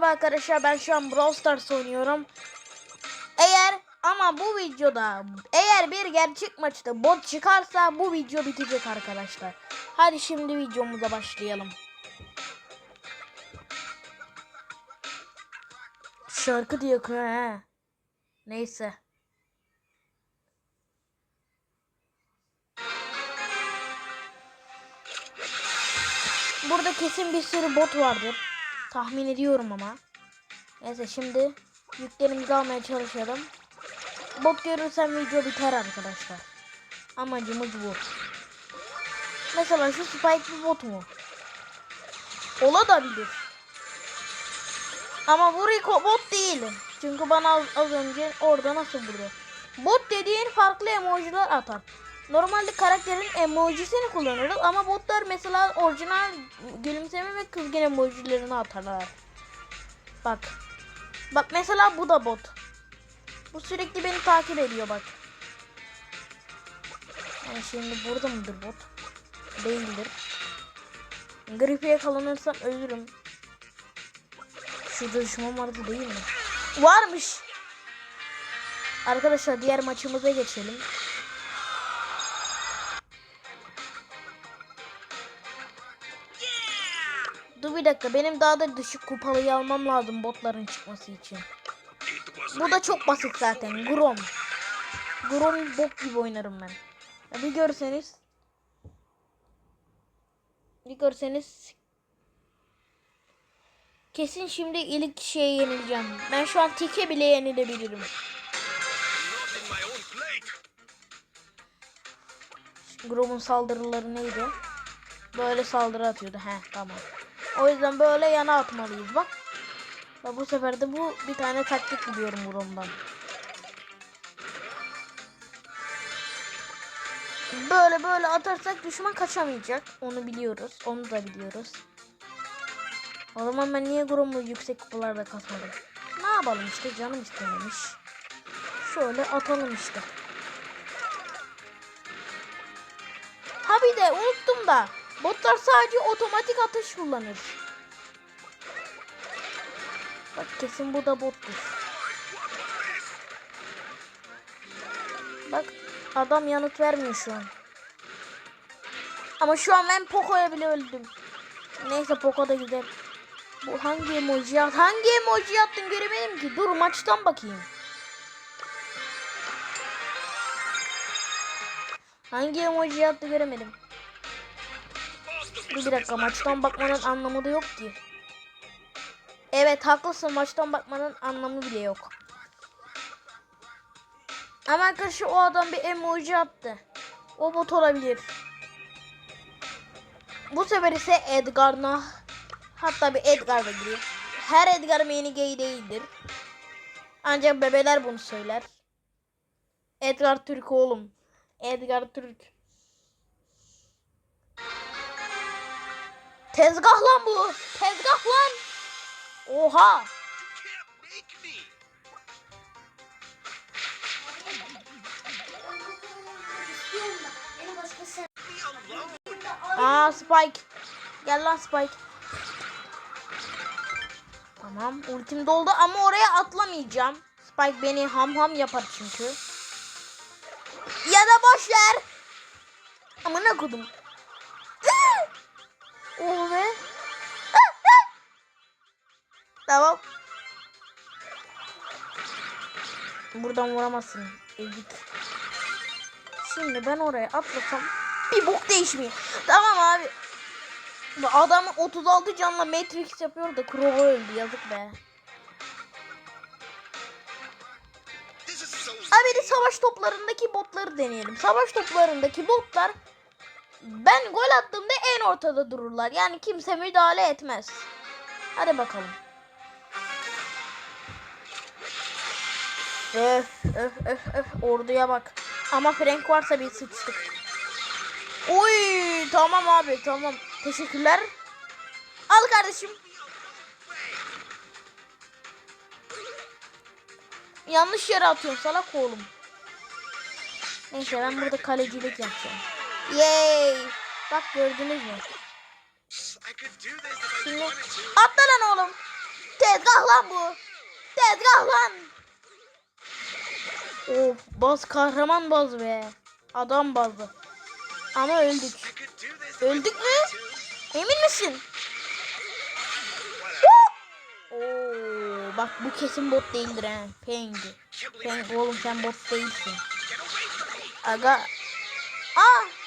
merhaba arkadaşlar ben şu an Brawl Stars oynuyorum. Eğer ama bu videoda eğer bir gerçek maçta bot çıkarsa bu video bitecek arkadaşlar. Hadi şimdi videomuza başlayalım. Şarkı diye okuyor he. Neyse. Burada kesin bir sürü bot vardır. Tahmin ediyorum ama. Neyse şimdi yüklerimizi almaya çalışalım. Bot görürsem video biter arkadaşlar. Amacımız bu. Mesela şu Spike bir bot mu? Ola da bilir. Ama bu Rico bot değil. Çünkü bana az, az önce orada nasıl vurdu? Bot dediğin farklı emojiler atar. Normalde karakterin emojisini kullanırız ama botlar mesela orijinal gülümseme ve kızgın emojilerini atarlar. Bak. Bak mesela bu da bot. Bu sürekli beni takip ediyor bak. Yani şimdi burada mıdır bot? Değildir. Gripe yakalanırsam ölürüm. Şurada düşman vardı değil mi? Varmış. Arkadaşlar diğer maçımıza geçelim. Bir dakika benim daha da düşük kupalıyı almam lazım botların çıkması için. Bu da çok basit zaten. Grom. Grom bok gibi oynarım ben. Ya bir görseniz. Bir görseniz. Kesin şimdi ilk şeye yenileceğim. Ben şu an tike bile yenilebilirim. Grom'un saldırıları neydi? Böyle saldırı atıyordu. He tamam. O yüzden böyle yana atmalıyız bak. Ve bu sefer de bu bir tane taktik biliyorum Grom'dan. Böyle böyle atarsak düşman kaçamayacak. Onu biliyoruz. Onu da biliyoruz. O zaman ben niye Grom'u yüksek kupalarda kasmadım? Ne yapalım işte canım istememiş. Şöyle atalım işte. Ha bir de unuttum da botlar sadece otomatik atış kullanır. Bak kesin bu da bottur. Bak adam yanıt vermiyor şu an. Ama şu an ben Poco'ya bile öldüm. Neyse Poco da gider. Bu hangi emoji at? Hangi emoji attın göremedim ki. Dur maçtan bakayım. Hangi emoji attı göremedim. Bir dakika maçtan bakmanın anlamı da yok ki. Evet haklısın maçtan bakmanın anlamı bile yok. Ama arkadaşlar o adam bir emoji attı. O bot olabilir. Bu sefer ise Edgar'na hatta bir Edgar da giriyor. Her Edgar mini gay değildir. Ancak bebeler bunu söyler. Edgar Türk oğlum. Edgar Türk. Tezgah lan bu. Tezgah lan. Oha. Aa Spike. Gel lan Spike. Tamam ultim doldu ama oraya atlamayacağım. Spike beni ham ham yapar çünkü. Ya da boş ver. Amına kodum. oh be. tamam. Buradan vuramazsın. Ezik. Şimdi ben oraya atlasam bir bok değişmiyor. Tamam abi. Adam 36 canla Matrix yapıyor da Crow öldü yazık be. Abi de savaş toplarındaki botları deneyelim. Savaş toplarındaki botlar ben gol attığımda en ortada dururlar. Yani kimse müdahale etmez. Hadi bakalım. Öf öf öf öf orduya bak. Ama Frank varsa bir sıçtık. Oy tamam abi tamam. Teşekkürler. Al kardeşim. Yanlış yere atıyorsun salak oğlum. Neyse ben burada kalecilik yapacağım. Yay. Bak gördünüz mü? Şimdi atla lan oğlum. Tezgah lan bu. Tezgah lan. Of baz kahraman baz be. Adam bazı. Ama öldük. Öldük mü? Emin misin? Oo, bak bu kesin bot değildir ha. Pengi. Pengi oğlum sen bot değilsin. Aga. Aa.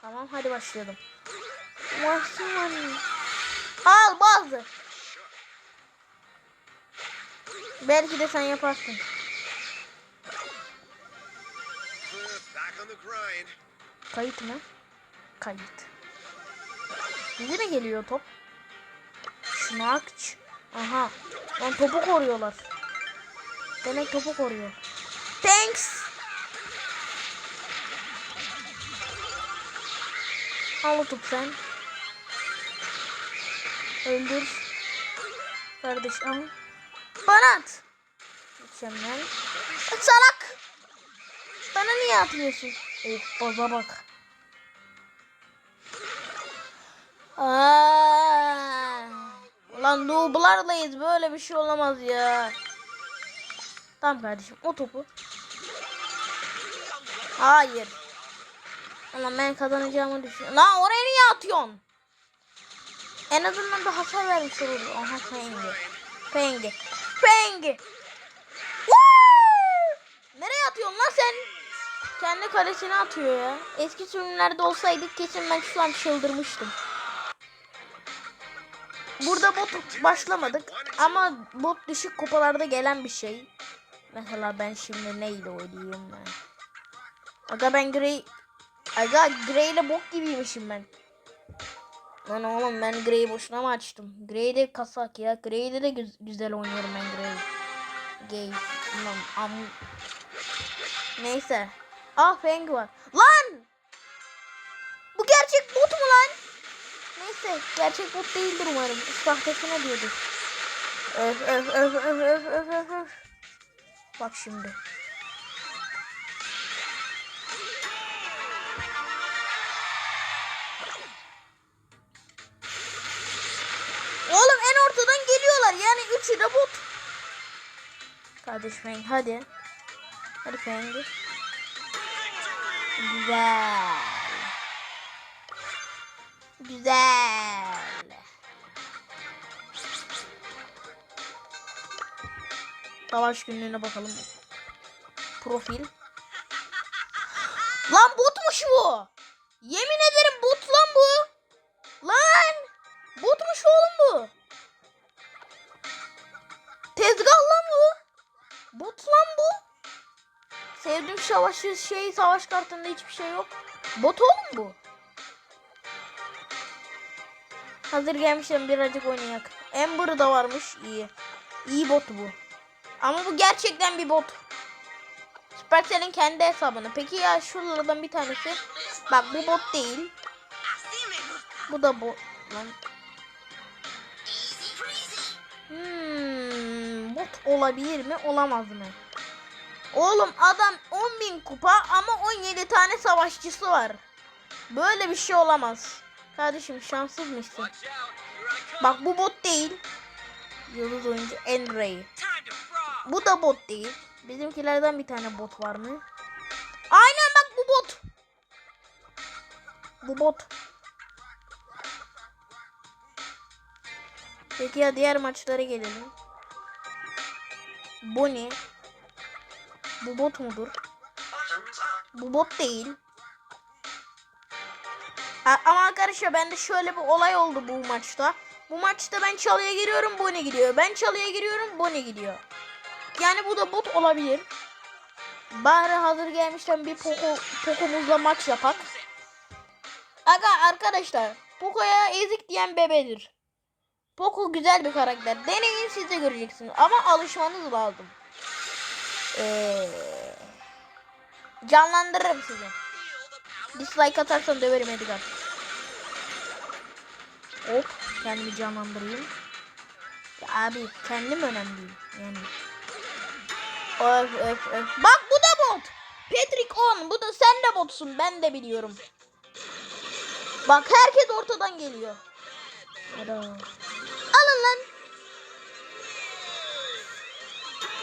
Tamam hadi başlayalım. Başlayalım. Al bazı. Belki de sen yaparsın. Kayıt mı? Kayıt. Bize mi geliyor top? Şunakç. Aha. Lan topu koruyorlar. Demek topu koruyor. Thanks. Al topu sen. Öldür. Kardeş al. Bana at. Mükemmel. Salak. Bana niye atmıyorsun? Of baza bak. Aa, Ulan nooblarlayız böyle bir şey olamaz ya. Tamam kardeşim o topu. Hayır. Ulan ben kazanacağımı düşünüyorum. Lan oraya niye atıyorsun? En azından bir hasar vermiş olur. Aha. Fengi. Fengi. Woo! Nereye atıyorsun lan sen? Kendi kalesine atıyor ya. Eski sürümlerde olsaydık kesin ben şu an çıldırmıştım. Burada bot başlamadık ama bot düşük kupalarda gelen bir şey. Mesela ben şimdi neyle oynayayım ben? Aga ben Grey... Aga Grey ile bok gibiymişim ben. Lan oğlum ben Grey'i boşuna mı açtım? Grey'de kasak ya. Grey'de de güz- güzel oynuyorum ben Grey. Gay. Lan am... Neyse. Ah Feng var. Lan! Bu gerçek bot mu lan? Neyse gerçek bot değildir umarım. Sahtesine diyordur. Öf öf öf öf öf öf öf öf. Bak şimdi. Kardeş Feng hadi. Hadi Feng. Güzel. Güzel. Savaş günlüğüne bakalım. Profil. Savaş şey savaş kartında hiçbir şey yok. Bot oğlum bu. Hazır gelmişken birazcık oynayak. Amber da varmış iyi. İyi bot bu. Ama bu gerçekten bir bot. Supercell'in kendi hesabını. Peki ya şuralardan bir tanesi. Bak bu bot değil. Bu da bot. Lan. Hmm, bot olabilir mi? Olamaz mı? Oğlum adam 10.000 kupa ama 17 tane savaşçısı var. Böyle bir şey olamaz. Kardeşim şanssız mısın? Watch out. Here I come. Bak bu bot değil. Yıldız oyuncu Enray. Bu da bot değil. Bizimkilerden bir tane bot var mı? Aynen bak bu bot. Bu bot. Peki ya diğer maçlara gelelim. Bu ne? Bu bot mudur? Bu bot değil. A- ama arkadaşlar bende şöyle bir olay oldu bu maçta. Bu maçta ben çalıya giriyorum Bonnie gidiyor. Ben çalıya giriyorum Bonnie gidiyor. Yani bu da bot olabilir. Bari hazır gelmişken bir Poco, Poco'muzla maç yapak. Aga arkadaşlar Poco'ya ezik diyen bebedir. Poco güzel bir karakter. Deneyin siz de göreceksiniz. Ama alışmanız lazım. Ee, canlandırırım sizi. Dislike atarsan döverim Edgar. Hop kendimi canlandırayım. Ya abi kendim önemli değil. Yani. Öf öf öf. Bak bu da bot. Patrick on. Bu da sen de botsun. Ben de biliyorum. Bak herkes ortadan geliyor. Hadi. Alın lan.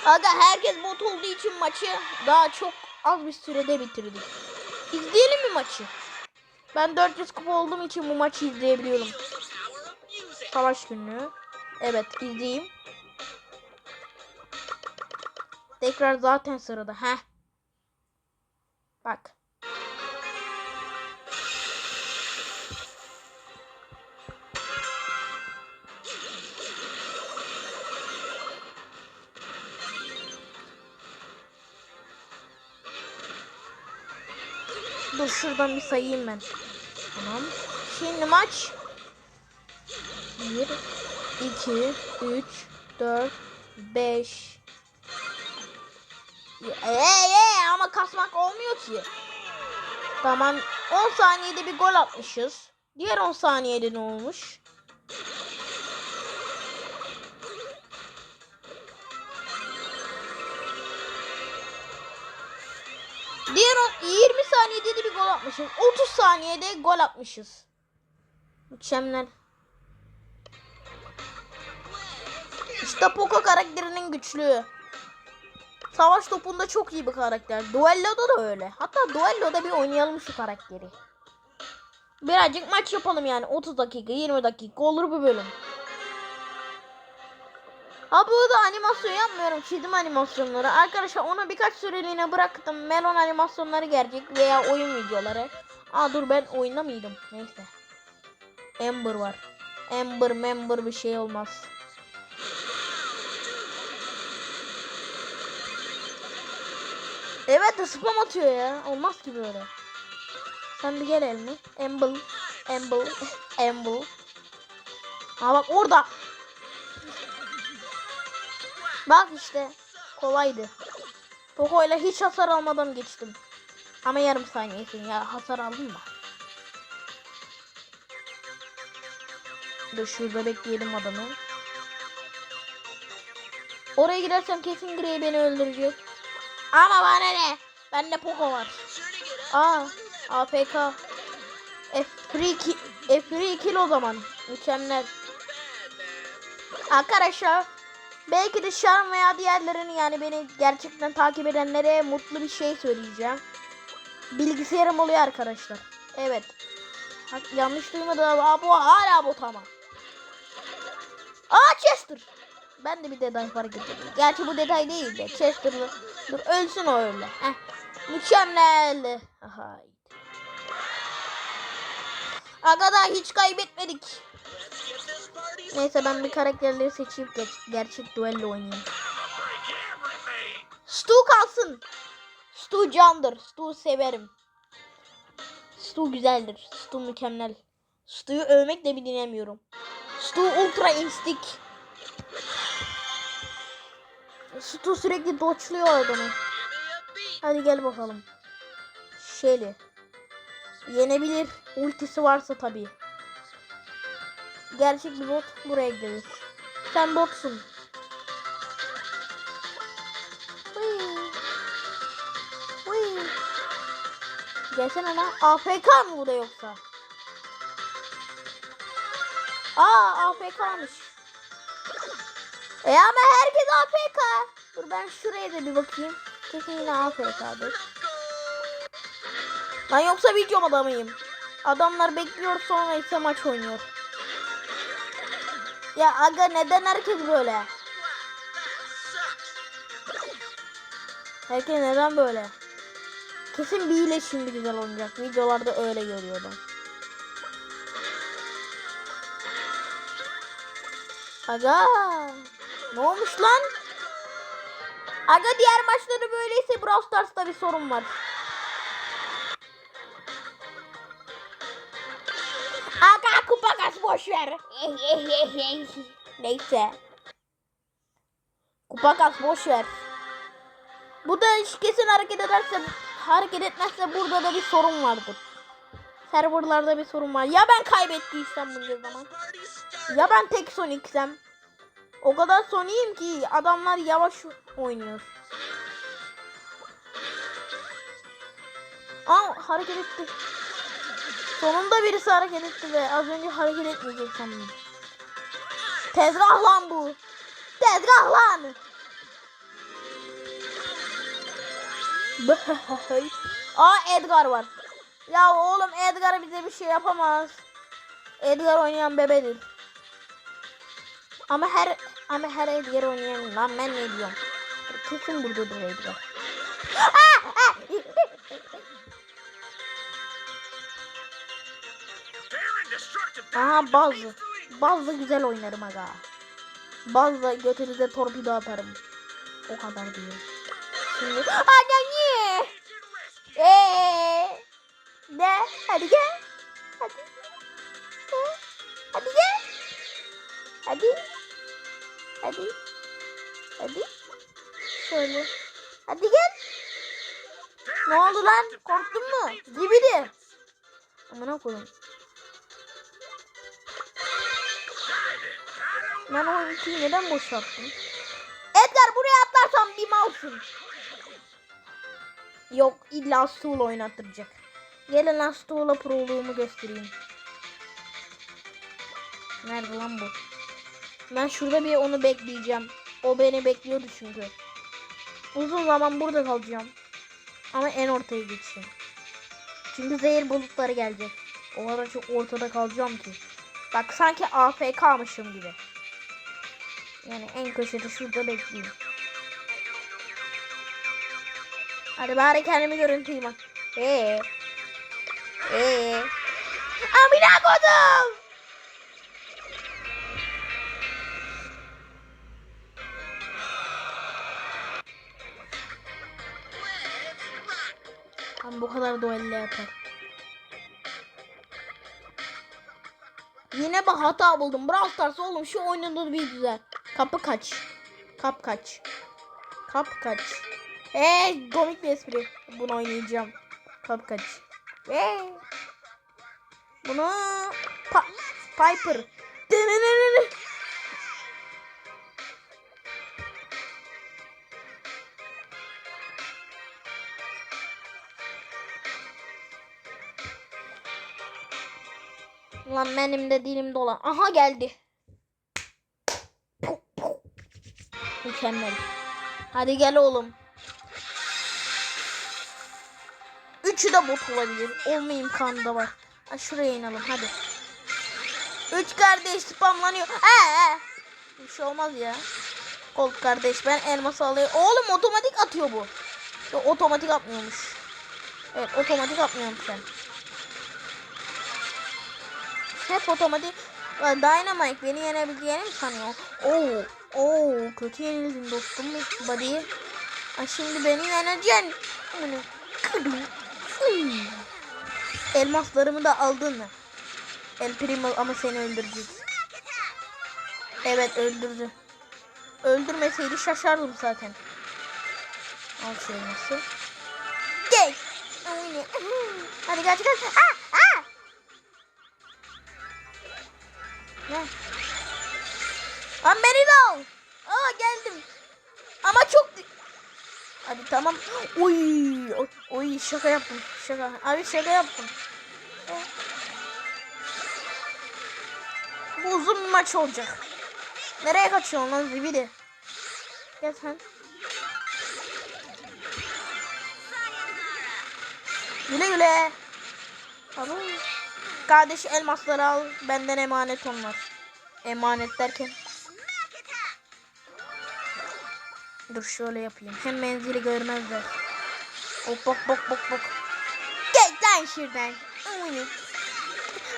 Aga herkes bot olduğu için maçı daha çok az bir sürede bitirdik. İzleyelim mi maçı? Ben 400 kupa olduğum için bu maçı izleyebiliyorum. Savaş günlüğü. Evet izleyeyim. Tekrar zaten sırada. Heh. Bak. Dur şuradan bir sayayım ben. Tamam. Şimdi maç 1 2 3 4 5 Eee ama kasmak olmuyor ki. Tamam 10 saniyede bir gol atmışız. Diğer 10 saniyede ne olmuş? Diğer on- 20 saniyede de bir gol atmışız. 30 saniyede gol atmışız. Mükemmel. İşte Poco karakterinin güçlüğü. Savaş topunda çok iyi bir karakter. Duello'da da öyle. Hatta Duello'da bir oynayalım şu karakteri. Birazcık maç yapalım yani. 30 dakika, 20 dakika olur bu bölüm. Ha burada animasyon yapmıyorum. Çizim animasyonları. Arkadaşlar onu birkaç süreliğine bıraktım. Melon animasyonları gelecek veya oyun videoları. Aa dur ben oyunda mıydım? Neyse. Ember var. Ember member bir şey olmaz. Evet de spam atıyor ya. Olmaz ki böyle. Sen bir gel elmi. Emble. Emble. Emble. Aa bak orada. Bak işte. Kolaydı. Poco ile hiç hasar almadan geçtim. Ama yarım saniyesin ya. Hasar aldın mı? Dur şurada bekleyelim adamı. Oraya gidersem kesin Grey beni öldürecek. Ama bana ne? Bende Poco var. Aa, APK. F3 ki F3 kill o zaman. Mükemmel. Arkadaşlar belki de Şarm veya diğerlerini yani beni gerçekten takip edenlere mutlu bir şey söyleyeceğim. Bilgisayarım oluyor arkadaşlar. Evet. Ha, yanlış duymadım. Aa, bu hala bot ama. Aa Chester. Ben de bir detay fark ettim. Gerçi bu detay değil de Chester'lı. Dur ölsün o öyle. Heh. Mükemmel. Aha. Aga daha hiç kaybetmedik. Neyse ben bir karakterleri seçeyim geç, gerçek duello oynayayım. Stu kalsın. Stu candır. Stu severim. Stu güzeldir. Stu mükemmel. Stu'yu övmek de bilemiyorum. Stu ultra instik. Stu sürekli doçluyor adamı. Hadi gel bakalım. Shelly. Yenebilir. Ultisi varsa tabii. Gerçek bir bot buraya gideriz. Sen botsun. Gelsene lan. AFK mı bu da yoksa? Aa AFK'mış. E ama herkes AFK. Dur ben şuraya da bir bakayım. Kesin yine AFK'dır. Lan yoksa video adamıyım. Adamlar bekliyor sonra ise maç oynuyor. Ya aga neden herkes böyle? Herkes neden böyle? Kesin bir ile şimdi güzel olacak. Videolarda öyle görüyordum. Aga ne olmuş lan? Aga diğer maçları böyleyse Brawl Stars'ta bir sorun var. Kupa kas boş ver. Neyse. Kupa kas boş ver. Bu da kesin hareket ederse hareket etmezse burada da bir sorun vardır. Serverlarda bir sorun var. Ya ben kaybettiysem bunca zaman. Ya ben tek Sonic'sem. O kadar Sonic'im ki adamlar yavaş oynuyor. Aa hareket etti. Sonunda birisi hareket etti ve az önce hareket etmeyecek sandım. Tezgah lan bu. Tezgah lan. Aa Edgar var. Ya oğlum Edgar bize bir şey yapamaz. Edgar oynayan bebedir. Ama her ama her Edgar oynayan lan ben ne diyorum. Kesin buradadır Edgar. Aa, Aha bazı. Bazı güzel oynarım aga. Bazı götünüze torpido atarım. O kadar diyorum. Şimdi... Anne niye? Eee? Ne? Hadi gel. Hadi. Hadi gel. Hadi. Hadi. Hadi. Şöyle. Hadi gel. Ne oldu lan? Korktun mu? Zibidi. Amına koyayım. Ben o ultiyi neden boşalttım? Edgar buraya atlarsam bir malsın. Yok illa Stool oynattıracak. Gelin lan Stool'a proluğumu göstereyim. Nerede lan bu? Ben şurada bir onu bekleyeceğim. O beni bekliyordu çünkü. Uzun zaman burada kalacağım. Ama en ortaya geçeceğim. Çünkü zehir bulutları gelecek. O kadar çok ortada kalacağım ki. Bak sanki AFK'mışım gibi. Yani en köşede şurada bekleyeyim. Hadi bari kendimi görüntüyüm bak. Eee. Eee. Amına kodum. Tam bu kadar duelle yapar. Yine bir hata buldum. Brawl Stars oğlum şu oyununda bir güzel. Kapı kaç. Kap kaç. Kap kaç. Eee komik bir espri. Bunu oynayacağım. Kap kaç. Eee. Bunu pa Piper. Dınınınını. Lan benim de dilim dolan. Aha geldi. Mükemmel. Hadi gel oğlum. Üçü de bot olabilir. Olma imkanı da var. Ha, şuraya inelim hadi. Üç kardeş spamlanıyor. Ee. Bir şey olmaz ya. Gold kardeş ben elması alayım. Oğlum otomatik atıyor bu. Yok, otomatik atmıyormuş. Evet otomatik atmıyormuş sen. Hep otomatik. Dynamite beni yenebileceğini mi sanıyor? Oo, oo, kötü yenildin dostum buddy. Ay şimdi beni yeneceksin. Elmaslarımı da aldın? El Primo ama seni öldürecek. Evet öldürdü. Öldürmeseydi şaşardım zaten. Al şu elması. Gel. Hadi kaç kaç. Aa, aa. Ne? Lan beni de al. Aa geldim. Ama çok... di- Hadi tamam. Oy, oy, şaka yaptım. Şaka. Abi şaka yaptım. Bu uzun bir maç olacak. Nereye kaçıyorsun lan zibidi? Gel sen. Güle güle. Tamam. Kardeş elmasları al. Benden emanet onlar. Emanet derken. Dur şöyle yapayım. Hem menzili görmezler. Hop bok bok bok bok. Gel lan şuradan.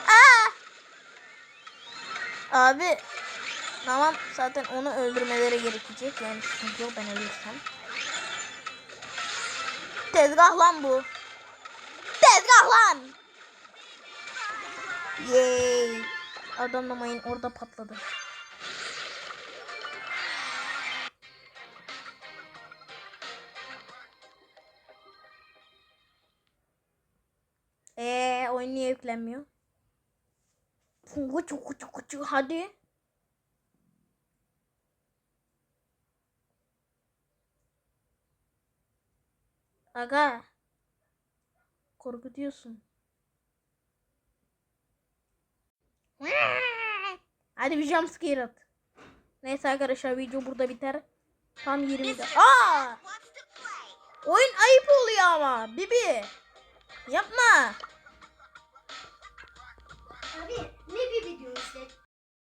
Aa! Abi. Tamam zaten onu öldürmeleri gerekecek. Yani sıkıntı yok ben ölürsem. Tezgah lan bu. Tezgah lan. Yay. Adam da mayın orada patladı. Oyun niye yüklenmiyor? Hadi. Aga. Korkutuyorsun. Hadi bir jumpscare at. Neyse arkadaşlar video burada biter. Tam 20 de. Aa! Oyun ayıp oluyor ama. Bibi. Yapma. ver.